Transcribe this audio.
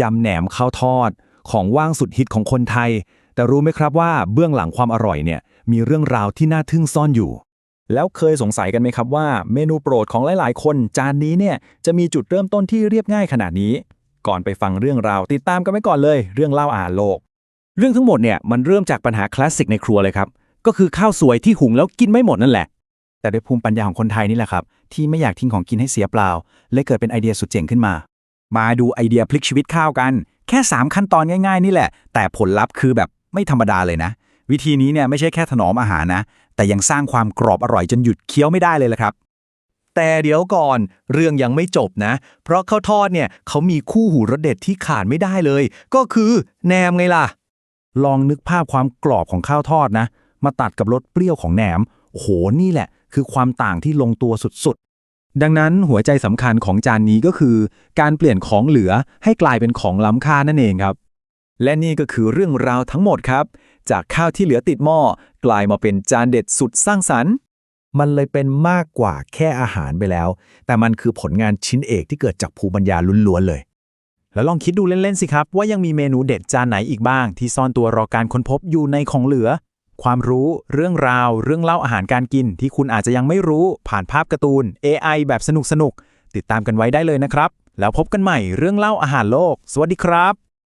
ยำแหนมข้าวทอด ของว่างสุดฮิตของคนไทย แต่รู้ไหมครับว่าเบื้องหลังความอร่อยเนี่ยมีเรื่องราวที่น่าทึ่งซ่อนอยู่ แล้วเคยสงสัยกันไหมครับว่าเมนูโปรดของหลาย ๆ คน จานนี้เนี่ยจะมีจุดเริ่มต้นที่เรียบง่ายขนาดนี้ ก่อนไปฟังเรื่องราวติดตามกันไว้ก่อนเลย เรื่องเล่าอาหารโลก เรื่องทั้งหมดเนี่ยมันเริ่มจากปัญหาคลาสสิกในครัวเลยครับก็คือข้าวสวยที่หุงแล้วกินไม่หมดนั่นแหละ แต่ด้วยภูมิปัญญาของคนไทยนี่แหละครับที่ไม่อยากทิ้งของกินให้เสียเปล่าเลยเกิดเป็นไอเดียสุดเจ๋งขึ้นมา มาดูไอเดียพลิกชีวิตข้าวกัน แค่ 3 ขั้นตอนง่ายๆ นี่แหละ แต่ผลลัพธ์คือแบบไม่ธรรมดาเลยนะ วิธีนี้เนี่ยไม่ใช่แค่ถนอมอาหารนะ แต่ยังสร้างความกรอบอร่อยจนหยุดเคี้ยวไม่ได้เลยละครับ แต่เดี๋ยวก่อนเรื่องยังไม่จบนะ เพราะข้าวทอดเนี่ยเขามีคู่หูรสเด็ดที่ขาดไม่ได้เลย ก็คือแหนมไงล่ะ ลองนึกภาพความกรอบของข้าวทอดนะ มาตัดกับรสเปรี้ยวของแหนมโอ้โหนี่แหละ คือความต่างที่ลงตัวสุด ดังนั้นหัวใจสำคัญของจานนี้ก็คือ การเปลี่ยนของเหลือให้กลายเป็นของล้ำค่านั่นเองครับ และนี่ก็คือเรื่องราวทั้งหมดครับ จากข้าวที่เหลือติดหม้อกลายมาเป็นจานเด็ดสุดสร้างสรรค์ มันเลยเป็นมากกว่าแค่อาหารไปแล้ว แต่มันคือผลงานชิ้นเอกที่เกิดจากภูมิปัญญาล้วนๆเลย แล้วลองคิดดูเล่นๆสิครับ ว่ายังมีเมนูเด็ดจานไหนอีกบ้าง ที่ซ่อนตัวรอการค้นพบอยู่ในของเหลือ ความรู้เรื่องราว เรื่องเล่าอาหารการกิน ที่คุณอาจจะยังไม่รู้ผ่านภาพการ์ตูน AI แบบสนุกสนุกติดตามกันไว้ได้เลยนะครับ แล้วพบกันใหม่เรื่องเล่าอาหารโลก สวัสดีครับ